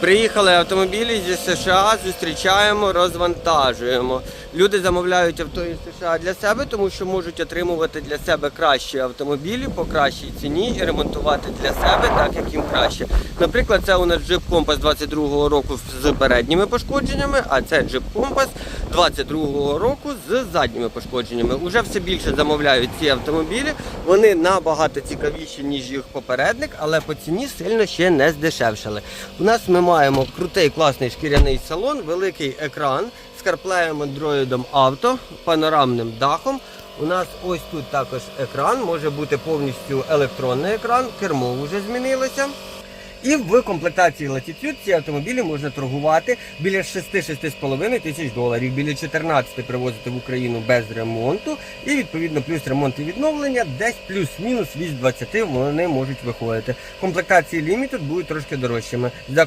Приїхали автомобілі зі США, зустрічаємо, розвантажуємо. Люди замовляють авто із США для себе, тому що можуть отримувати для себе кращі автомобілі по кращій ціні і ремонтувати для себе так, як їм краще. Наприклад, це у нас джип компас 22-го року з передніми пошкодженнями, а це джип Compass 22-го року з задніми пошкодженнями. Уже все більше замовляють ці автомобілі. Вони набагато цікавіші, ніж їх попередник, але по ціні сильно ще не здешевшали. У нас ми маємо крутий класний шкіряний салон, великий екран з CarPlay, Android Auto, панорамним дахом. У нас ось тут також екран, може бути повністю електронний екран, кермо вже змінилося. І в комплектації Latitude ці автомобілі можна торгувати біля 6-6,5 тисяч доларів, біля 14 привозити в Україну без ремонту. І відповідно плюс ремонт і відновлення, десь плюс-мінус від 20 вони можуть виходити. Комплектації Limited будуть трошки дорожчими.